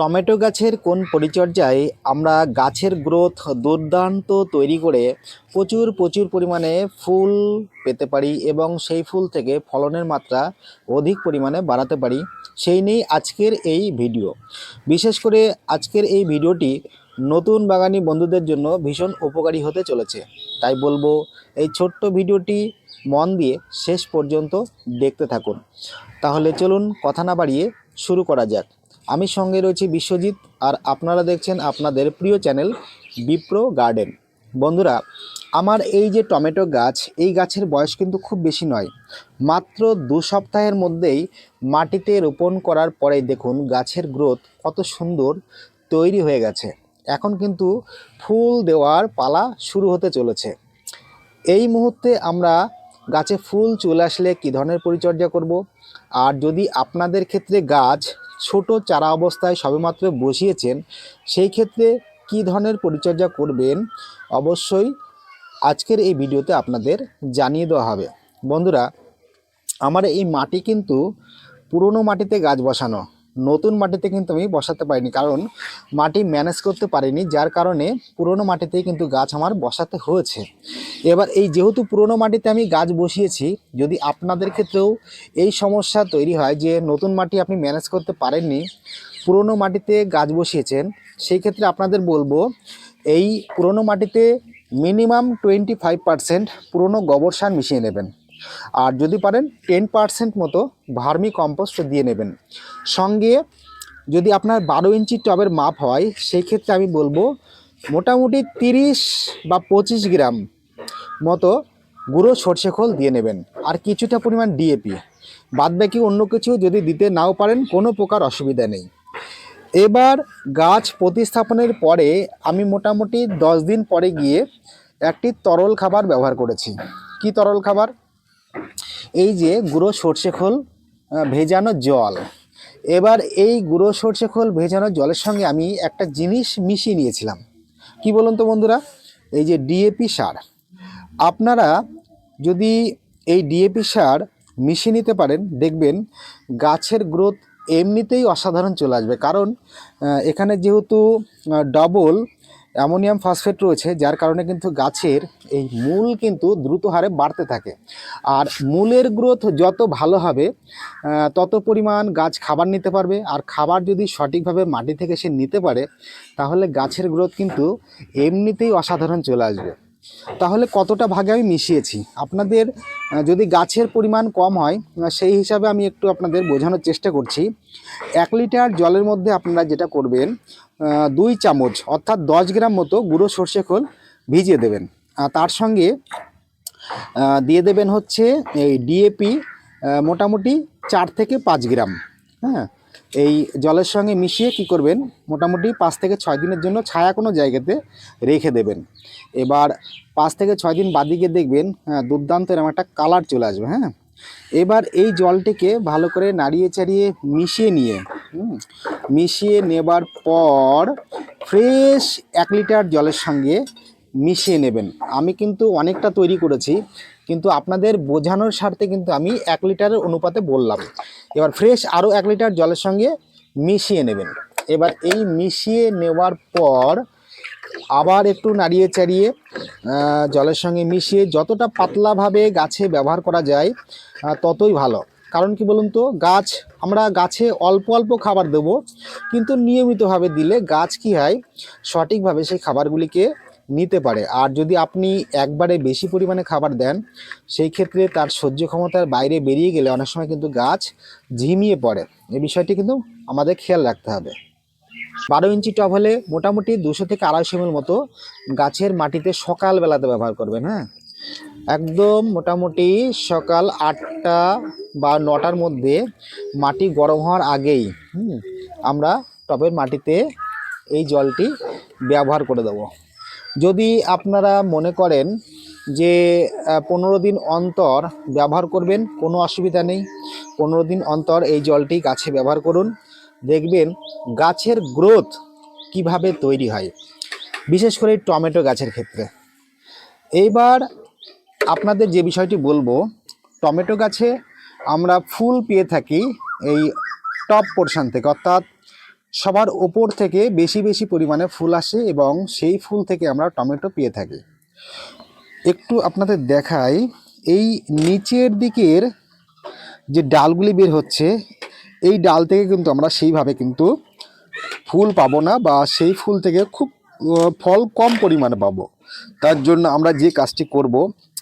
Tomato গাছের কোন পরিচর্যায় আমরা গাছের গ্রোথ দুর্দান্ত তৈরি করে প্রচুর প্রচুর পরিমাণে ফুল পেতে পারি এবং সেই ফুল থেকে ফলনের মাত্রা অধিক পরিমাণে বাড়াতে পারি, সেই নিয়েই আজকের এই ভিডিও। বিশেষ করে আজকের এই ভিডিওটি নতুন বাগানি বন্ধুদের জন্য ভীষণ উপকারী হতে চলেছে। তাই বলব, এই ছোট্ট ভিডিওটি মন দিয়ে শেষ পর্যন্ত দেখতে থাকুন। তাহলে চলুন কথা না বাড়িয়ে শুরু করা যাক। আমি সঙ্গে রয়েছি বিশ্বজিৎ আর আপনারা দেখছেন আপনাদের প্রিয় চ্যানেল বিপ্রো গার্ডেন। বন্ধুরা, আমার এই যে টমেটো গাছ, এই গাছের বয়স কিন্তু খুব বেশি নয়। মাত্র দু সপ্তাহের মধ্যেই মাটিতে রোপণ করার পরেই দেখুন গাছের গ্রোথ কত সুন্দর তৈরি হয়ে গেছে। এখন কিন্তু ফুল দেওয়ার পালা শুরু হতে চলেছে। এই মুহূর্তে আমরা গাছে ফুল চলে আসলে কী ধরনের পরিচর্যা করব? আর যদি আপনাদের ক্ষেত্রে গাছ ছোট চারা অবস্থায় সবেমাত্র বসিয়েছেন, সেই ক্ষেত্রে কি ধরনের পরিচর্যা করবেন অবশ্যই আজকের এই ভিডিওতে আপনাদের জানিয়ে দেওয়া হবে। বন্ধুরা, আমার এই মাটি কিন্তু পুরনো মাটিতে গাছ বসানো। নতুন মাটিতে কিন্তু আমি বসাতে পারিনি, কারণ মাটি ম্যানেজ করতে পারিনি, যার কারণে পুরনো মাটিতেই কিন্তু গাছ আমার বসাতে হয়েছে। এবার এই যেহেতু পুরনো মাটিতে আমি গাছ বসিয়েছি, যদি আপনাদের ক্ষেত্রেও এই সমস্যা তৈরি হয় যে নতুন মাটি আপনি ম্যানেজ করতে পারেননি, পুরনো মাটিতে গাছ বসিয়েছেন, সেই ক্ষেত্রে আপনাদের বলব, এই পুরনো মাটিতে মিনিমাম টোয়েন্টি ফাইভ পারসেন্ট পুরনো গোবর সার মিশিয়ে নেবেন। আর যদি পারেন টেন পারসেন্ট মতো ভার্মি কম্পোস্ট দিয়ে নেবেন। সঙ্গে যদি আপনার বারো ইঞ্চি টবের মাপ হয় সেই ক্ষেত্রে আমি বলব মোটামুটি তিরিশ বা পঁচিশ গ্রাম মতো গুঁড়ো সর্ষে খোল দিয়ে নেবেন। আর কিছুটা পরিমাণ ডিএপি বাদ বাকি অন্য কিছু যদি দিতে নাও পারেন, কোনো প্রকার অসুবিধা নেই। এবার গাছ প্রতিস্থাপনের পরে আমি মোটামুটি দশ দিন পরে গিয়ে একটি তরল খাবার ব্যবহার করেছি। কি তরল খাবার? এই যে গুঁড়ো সর্ষে খোল ভেজানো জল। এবার এই গুঁড়ো সর্ষে খোল, ভেজানো জলের সঙ্গে আমি একটা জিনিস মিশিয়ে নিয়েছিলাম। কি বলুন তো বন্ধুরা? এই যে ডিএপি সার। আপনারা যদি এই ডিএপি সার মিশিয়ে নিতে পারেন, দেখবেন গাছের গ্রোথ এমনিতেই অসাধারণ চলে আসবে। কারণ এখানে যেহেতু ডবল অ্যামোনিয়াম ফসফেট রয়েছে, যার কারণে কিন্তু গাছের এই মূল কিন্তু দ্রুত হারে বাড়তে থাকে। আর মূলের গ্রোথ যত ভালো হবে তত পরিমাণ গাছ খাবার নিতে পারবে। আর খাবার যদি সঠিকভাবে মাটি থেকে সে নিতে পারে, তাহলে গাছের গ্রোথ কিন্তু এমনিতেই অসাধারণ চলে আসবে। তাহলে কতটা ভাগে আমি মিশিয়েছি? আপনাদের যদি গাছের পরিমাণ কম হয় সেই হিসাবে আমি একটু আপনাদের বোঝানোর চেষ্টা করছি। এক লিটার জলের মধ্যে আপনারা যেটা করবেন দুই চামচ, অর্থাৎ দশ গ্রাম মতো গুঁড়ো সর্ষে খোল ভিজিয়ে দেবেন। তার সঙ্গে দিয়ে দেবেন হচ্ছে এই ডিএপি মোটামুটি চার থেকে পাঁচ গ্রাম। হ্যাঁ? এই জলের সঙ্গে মিশিয়ে কি করবেন? মোটামুটি পাঁচ থেকে ছয় দিনের জন্য ছায়া কোনো জায়গাতে রেখে দেবেন। এবার পাঁচ থেকে ছয় দিন বাদিকে দেখবেন হ্যাঁ, দুর্দান্ত এরকম একটা কালার চলে আসবে হ্যাঁ। এবার এই জলটিকে ভালো করে নাড়িয়ে চাড়িয়ে মিশিয়ে নিয়ে মিশিয়ে নেবার পর ফ্রেশ এক লিটার জলের সঙ্গে মিশিয়ে নেবেন। আমি কিন্তু অনেকটা তৈরি করেছি। কিন্তু আপনাদের বোঝানোর স্বার্থে কিন্তু আমি এক লিটারের অনুপাতে বললাম। এবার ফ্রেশ আরও এক লিটার জলের সঙ্গে মিশিয়ে নেবেন। এবার এই মিশিয়ে নেওয়ার পর আবার একটু নাড়িয়ে চাড়িয়ে জলের সঙ্গে মিশিয়ে যতটা পাতলাভাবে গাছে ব্যবহার করা যায় ততই ভালো। কারণ কি বলুন তো, গাছ, আমরা গাছে অল্প অল্প খাবার দেব, কিন্তু নিয়মিতভাবে দিলে গাছ কি হয়, সঠিকভাবে সেই খাবারগুলিকে নিতে পারে। আর যদি আপনি একবারে বেশি পরিমাণে খাবার দেন, সেই ক্ষেত্রে তার সহ্য ক্ষমতার বাইরে বেরিয়ে গেলে অনেক সময় কিন্তু গাছ ঝিমিয়ে পড়ে। এই বিষয়টি কিন্তু আমাদের খেয়াল রাখতে হবে। বারো ইঞ্চি টব হলে মোটামুটি দুশো থেকে আড়াইশো এমএল মতো গাছের মাটিতে সকালবেলাতে ব্যবহার করবেন হ্যাঁ? একদম মোটামুটি সকাল আটটা বা নটার মধ্যে মাটি গরম হওয়ার আগেই আমরা টবের মাটিতে এই জলটি ব্যবহার করে দেবো। যদি আপনারা মনে করেন যে পনেরো দিন অন্তর ব্যবহার করবেন, কোনো অসুবিধা নেই। পনেরো দিন অন্তর এই জলটি গাছে ব্যবহার করুন। দেখবেন গাছের গ্রোথ কীভাবে তৈরি হয়, বিশেষ করে টমেটো গাছের ক্ষেত্রে। এইবার আপনাদের যে বিষয়টি বলব, টমেটো গাছে আমরা ফুল পেয়ে থাকি এই টপ পোর্শন থেকে, অর্থাৎ সবার ওপর থেকে বেশি বেশি পরিমাণে ফুল আসে এবং সেই ফুল থেকে আমরা টমেটো পেয়ে থাকি। একটু আপনাদের দেখাই, এই নিচের দিকের যে ডালগুলি বের হচ্ছে, এই ডাল থেকে কিন্তু আমরা সেইভাবে কিন্তু ফুল পাবো না বা সেই ফুল থেকে খুব ফল কম পরিমাণে পাবো। তার জন্য আমরা যে কাজটি করব,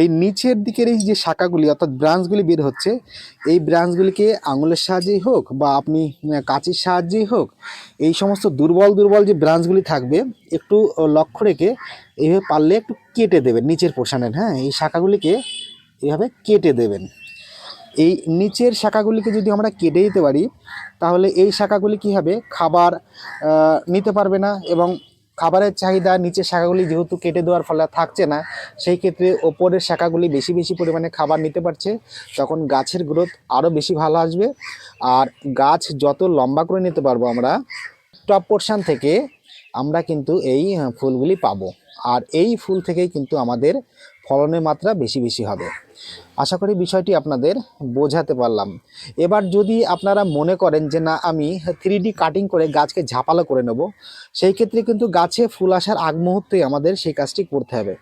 এই নিচের দিকের এই যে শাখাগুলি, অর্থাৎ ব্রাঞ্চগুলি বের হচ্ছে, এই ব্রাঞ্চগুলিকে আঙুলের সাহায্যেই হোক বা আপনি কাঁচির সাহায্যেই হোক, এই সমস্ত দুর্বল দুর্বল যে ব্রাঞ্চগুলি থাকবে, একটু লক্ষ্য রেখে এইভাবে পারলে একটু কেটে দেবেন নিচের পোর্শনের হ্যাঁ এই শাখাগুলিকে এইভাবে কেটে দেবেন। এই নিচের শাখাগুলিকে যদি আমরা কেটে দিতে পারি, তাহলে এই শাখাগুলি কী হবে? খাবার নিতে পারবে না এবং খাবারের চাহিদা, নিচের শাখাগুলি যেহেতু কেটে দেওয়ার ফলে থাকছে না, সেই ক্ষেত্রে ওপরের শাখাগুলি বেশি বেশি পরিমাণে খাবার নিতে পারছে। তখন গাছের গ্রোথ আরও বেশি ভালো আসবে। আর গাছ যত লম্বা করে নিতে পারব আমরা টপ পোর্শান থেকে আমরা কিন্তু এই ফুলগুলি পাবো। আর এই ফুল থেকেই কিন্তু আমাদের ফলনের মাত্রা বেশি বেশি হবে। আশা করি বিষয়টি আপনাদের বোঝাতে পারলাম। এবার যদি আপনারা মনে করেন যে, না, আমি থ্রি কাটিং করে গাছকে ঝাপালো করে নেব, সেই ক্ষেত্রে কিন্তু গাছে ফুল আসার আগ মুহূর্তে আমাদের সেই কাজটি করতে হবে।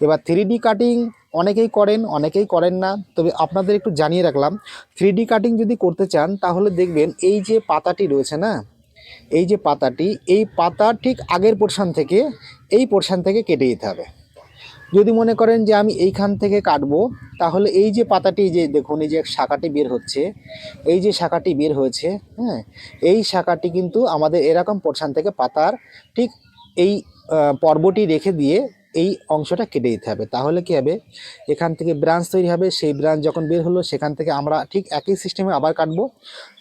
এবার থ্রি কাটিং অনেকেই করেন অনেকেই করেন না। তবে আপনাদের একটু জানিয়ে রাখলাম থ্রি কাটিং যদি করতে চান, তাহলে দেখবেন এই যে পাতাটি রয়েছে না এই যে পাতাটি, এই পাতা ঠিক আগের পোর্শান থেকে, এই পোর্শান থেকে কেটে দিতে হবে। যদি মনে করেন যে আমি এইখান থেকে কাটবো, তাহলে এই যে পাতাটি যে দেখুন, এই যে শাখাটি বের হচ্ছে, এই যে শাখাটি বের হয়েছে হ্যাঁ এই শাখাটি কিন্তু আমাদের এরকম পোর্শান থেকে পাতার ঠিক এই পর্বটি রেখে দিয়ে এই অংশটা কেটে দিতে হবে। তাহলে কি হবে? এখান থেকে ব্রাঞ্চ তৈরি হবে। সেই ব্রাঞ্চ যখন বের হলো, সেখান থেকে আমরা ঠিক একই সিস্টেমে আবার কাটবো।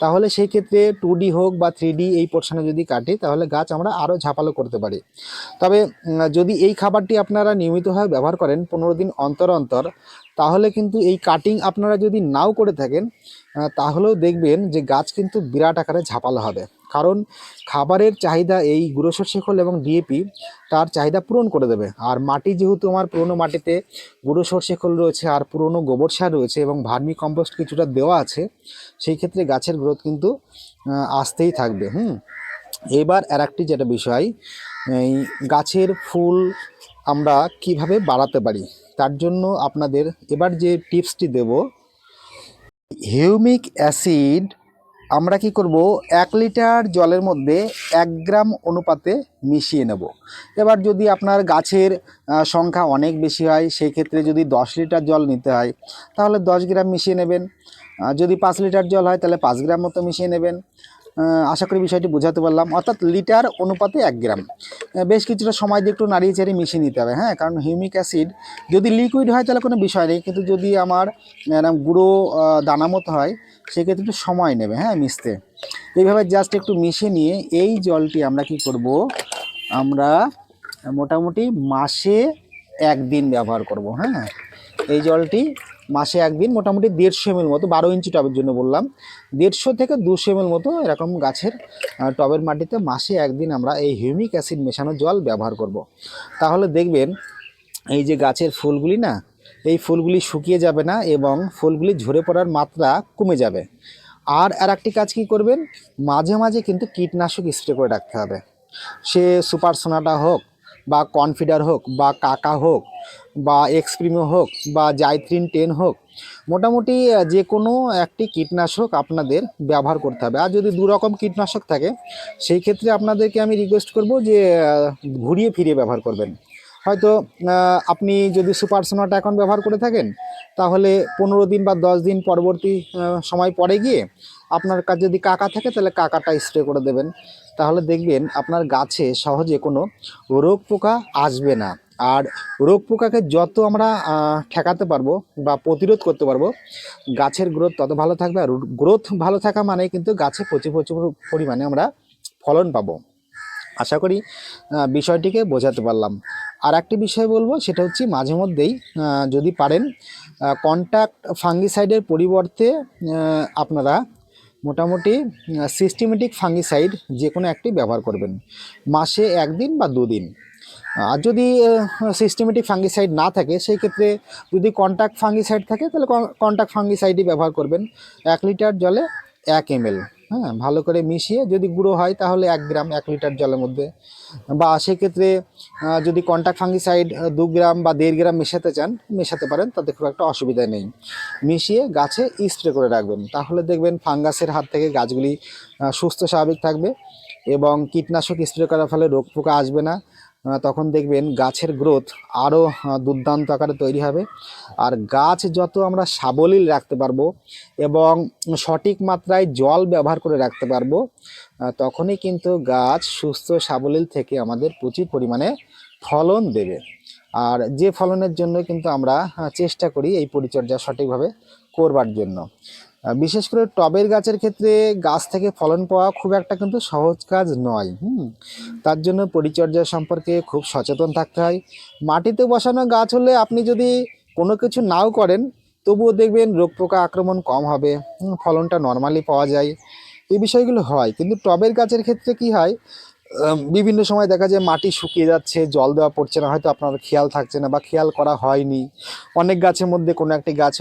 তাহলে সেই ক্ষেত্রে টু হোক বা থ্রি এই পোর্শনে যদি কাটি, তাহলে গাছ আমরা আরও ঝাঁপালো করতে পারি। তবে যদি এই খাবারটি আপনারা নিয়মিতভাবে ব্যবহার করেন, পনেরো দিন অন্তর অন্তর তাহলে কিন্তু এই কাটিং আপনারা যদি নাও করে থাকেন তাহলেও দেখবেন যে গাছ কিন্তু বিরাট আকারে ঝাপালো হবে। কারণ খাবারের চাহিদা এই গুঁড়ো সর্ষে খোল এবং ডিএপি তার চাহিদা পূরণ করে দেবে। আর মাটি যেহেতু আমার পুরনো মাটিতে গুঁড়ো সর্ষে খোল রয়েছে আর পুরনো গোবর সার রয়েছে এবং ভার্মি কম্পোস্ট কিছুটা দেওয়া আছে, সেই ক্ষেত্রে গাছের গ্রোথ কিন্তু আসতেই থাকবে। হুম? এবার আর একটি যেটা বিষয়, এই গাছের ফুল আমরা কীভাবে বাড়াতে পারি? তার জন্য আপনাদের এবার যে টিপসটি দেব, হিউমিক অ্যাসিড আমরা কি করব, এক লিটার জলের মধ্যে এক গ্রাম অনুপাতে মিশিয়ে নেব। এবার যদি আপনার গাছের সংখ্যা অনেক বেশি হয় সেই ক্ষেত্রে যদি দশ লিটার জল নিতে হয়, তাহলে দশ গ্রাম মিশিয়ে নেবেন। যদি পাঁচ লিটার জল হয়, তাহলে পাঁচ গ্রাম মতো মিশিয়ে নেবেন। আশা করি বিষয়টি বোঝাতে পারলাম। অর্থাৎ লিটার অনুপাতে এক গ্রাম। বেশ কিছুটা সময় দিয়ে একটু নাড়িয়ে চাড়িয়ে মিশিয়ে নিতে হবে হ্যাঁ? কারণ হিউমিক অ্যাসিড যদি লিকুইড হয় তাহলে কোনো বিষয় নেই, কিন্তু যদি আমার এরম গুঁড়ো দানা মতো হয়, সেক্ষেত্রে একটু সময় নেবে হ্যাঁ মিশতে। এইভাবে জাস্ট একটু মিশিয়ে নিয়ে এই জলটি আমরা কি করব? আমরা মোটামুটি মাসে একদিন ব্যবহার করব হ্যাঁ? এই জলটি মাসে একদিন মোটামুটি দেড়শো এমএল মতো, বারো ইঞ্চি টবের জন্য বললাম। দেড়শো থেকে দুশো এমএল মতো এরকম গাছের টবের মাটিতে মাসে একদিন আমরা এই হিউমিক অ্যাসিড মেশানো জল ব্যবহার করব। তাহলে দেখবেন, এই যে গাছের ফুলগুলি না, এই ফুলগুলি শুকিয়ে যাবে না এবং ফুলগুলি ঝরে পড়ার মাত্রা কমে যাবে। আর আর একটি কাজ কি করবেন? মাঝে মাঝে কিন্তু কীটনাশক স্প্রে করে রাখতে হবে। সে সুপার সোনাটা হোক বা কনফিডার হোক বা কাকা হোক বা এক্সপ্রিমো হোক বা জাইথ্রিন টেন হোক, মোটামুটি যে কোনো একটি কীটনাশক আপনাদের ব্যবহার করতে হবে। আর যদি দু রকম কীটনাশক থাকে, সেই ক্ষেত্রে আপনাদেরকে আমি রিকোয়েস্ট করব যে ঘুরিয়ে ফিরিয়ে ব্যবহার করবেন। হয়তো আপনি যদি সুপার সোনাটা এখন ব্যবহার করে থাকেন, তাহলে পনেরো দিন বা দশ দিন পরবর্তী সময় পরে গিয়ে আপনার কাছে যদি কাকা থাকে, তাহলে কাকাটা স্প্রে করে দেবেন। তাহলে দেখবেন আপনার গাছে সহজে কোনো রোগ পোকা আসবে না। আর রোগ পোকাকে যত আমরা ঠেকাতে পারব বা প্রতিরোধ করতে পারব, গাছের গ্রোথ তত ভালো থাকবে। আর গ্রোথ ভালো থাকা মানে কিন্তু গাছে প্রচুর প্রচুর পরিমাণে আমরা ফলন পাবো। আশা করি বিষয়টিকে বোঝাতে পারলাম। আর একটি বিষয় বলব, সেটা হচ্ছে মাঝে মধ্যেই যদি পারেন কন্ট্যাক্ট ফাঙ্গিসাইডের পরিবর্তে আপনারা মোটামুটি সিস্টেমেটিক ফাঙ্গিসাইড যে কোনো একটি ব্যবহার করবেন। মাসে একদিন বা দুদিন। আর যদি সিস্টেমেটিক ফাঙ্গিসাইড না থাকে, সেই ক্ষেত্রে যদি কন্ট্যাক্ট ফাঙ্গিসাইড থাকে, তাহলে কন্ট্যাক্ট ফাঙ্গিসাইডই ব্যবহার করবেন। এক লিটার জলে এক এম হ্যাঁ ভালো করে মিশিয়ে যদি গুঁড়ো হয় তাহলে এক গ্রাম, এক লিটার জলের মধ্যে। বা সেক্ষেত্রে যদি কন্ট্যাক্ট ফাঙ্গিসাইড দু গ্রাম বা দেড় গ্রাম মেশাতে চান, মেশাতে পারেন, তাতে খুব একটা অসুবিধা নেই। মিশিয়ে গাছে স্প্রে করে রাখবেন। তাহলে দেখবেন ফাঙ্গাসের হাত থেকে গাছগুলি সুস্থ স্বাভাবিক থাকবে এবং কীটনাশক স্প্রে করার ফলে রোগ পোকা আসবে না। তখন দেখবেন গাছের গ্রোথ আরও দুর্দান্ত আকারে তৈরি হবে। আর গাছ যত আমরা সাবলীল রাখতে পারব এবং সঠিক মাত্রায় জল ব্যবহার করে রাখতে পারব তখনই কিন্তু গাছ সুস্থ, সাবলীল থেকে আমাদের প্রচুর পরিমাণে ফলন দেবে। আর যে ফলনের জন্য কিন্তু আমরা চেষ্টা করি এই পরিচর্যা সঠিকভাবে করবার জন্য। বিশেষ করে টবের গাছের ক্ষেত্রে গাছ থেকে ফলন পাওয়া খুব একটা কিন্তু সহজ কাজ নয়, হুম। তার জন্য পরিচর্যা সম্পর্কে খুব সচেতন থাকতে হয়। মাটিতে বসানো গাছ হলে আপনি যদি কোনো কিছু নাও করেন, তবুও দেখবেন রোগ পোকা আক্রমণ কম হবে ফলনটা নর্মালি পাওয়া যায়। এই বিষয়গুলো হয়, কিন্তু টবের গাছের ক্ষেত্রে কি হয় বিভিন্ন সময় দেখা যায় মাটি শুকিয়ে যাচ্ছে, জল দেওয়া পড়ছে না, হয়তো আপনার খেয়াল থাকছে না বা খেয়াল করা হয়নি। অনেক গাছের মধ্যে কোনো একটি গাছ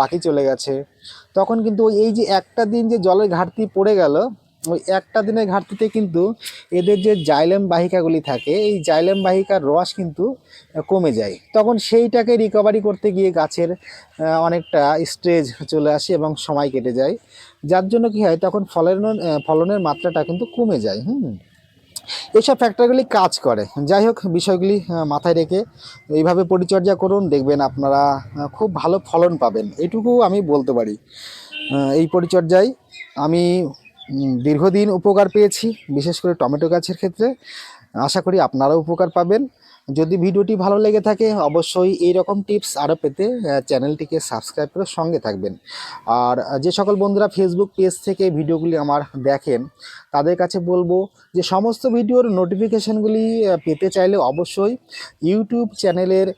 বাকি চলে গেছে। তখন কিন্তু ওই এই যে একটা দিন যে জলের ঘাটতি পড়ে গেল ওই একটা দিনের ঘাটতিতে কিন্তু এদের যে জাইলেম বাহিকাগুলি থাকে এই জাইলেম বাহিকার রস কিন্তু কমে যায়। তখন সেইটাকে রিকভারি করতে গিয়ে গাছের অনেকটা স্টেজ চলে আসে এবং সময় কেটে যায়। যার জন্য কি হয় তখন ফলনের আহ, ফলনের মাত্রাটা কিন্তু কমে যায়। হুম। এইসব ফ্যাক্টরগুলি কাজ করে। যাই হোক বিষয়গুলি মাথায় রেখে এইভাবে পরিচর্যা করুন, দেখবেন আপনারা খুব ভালো ফলন পাবেন। এটুকু আমি বলতে পারি। এই পরিচর্যায় আমি দীর্ঘদিন উপকার পেয়েছি, বিশেষ করে টমেটো গাছের ক্ষেত্রে। আশা করি আপনারাও উপকার পাবেন। যদি ভিডিওটি ভালো লেগে থাকে, অবশ্যই এই রকম টিপস আরও পেতে চ্যানেলটিকে সাবস্ক্রাইব করে সঙ্গে থাকবেন। আর যে সকল বন্ধুরা ফেসবুক পেজ থেকে ভিডিওগুলি আমার দেখেন, তাদের কাছে বলব যে সমস্ত ভিডিওর নোটিফিকেশনগুলি পেতে চাইলে অবশ্যই ইউটিউব চ্যানেলের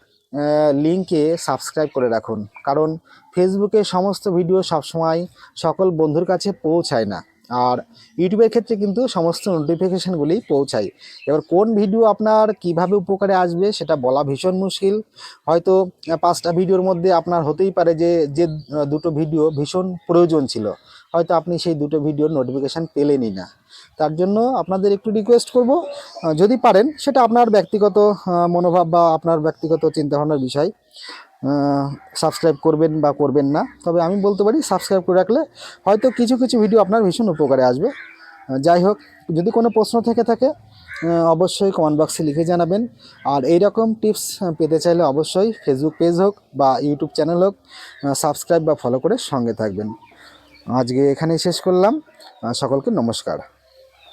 লিঙ্কে সাবস্ক্রাইব করে রাখুন। কারণ ফেসবুকে সমস্ত ভিডিও সবসময় সকল বন্ধুর কাছে পৌঁছায় না। আর ইউটিউবের ক্ষেত্রে কিন্তু সমস্ত নোটিফিকেশানগুলি পৌঁছায়। এবার কোন ভিডিও আপনার কীভাবে উপকারে আসবে সেটা বলা ভীষণ মুশকিল। হয়তো পাঁচটা ভিডিওর মধ্যে আপনার হতেই পারে যে যে দুটো ভিডিও ভীষণ প্রয়োজন ছিল। হয়তো আপনি সেই দুটো ভিডিওর নোটিফিকেশান পেলেনই না। তার জন্য আপনাদের একটু রিকোয়েস্ট করব, যদি পারেন সেটা আপনার ব্যক্তিগত মনোভাব বা আপনার ব্যক্তিগত চিন্তাভাবনার বিষয়। সাবস্ক্রাইব করবেন বা করবেন না। তবে আমি বলতে পারি সাবস্ক্রাইব করে রাখলে হয়তো কিছু কিছু ভিডিও আপনার ভীষণ উপকারে আসবে। যাই হোক, যদি কোনো প্রশ্ন থেকে থাকে অবশ্যই কমেন্ট বক্সে লিখে জানাবেন। আর এই রকম টিপস পেতে চাইলে অবশ্যই ফেসবুক পেজ হোক বা ইউটিউব চ্যানেল হোক সাবস্ক্রাইব বা ফলো করে সঙ্গে থাকবেন। আজকে এখানেই শেষ করলাম। সকলকে নমস্কার।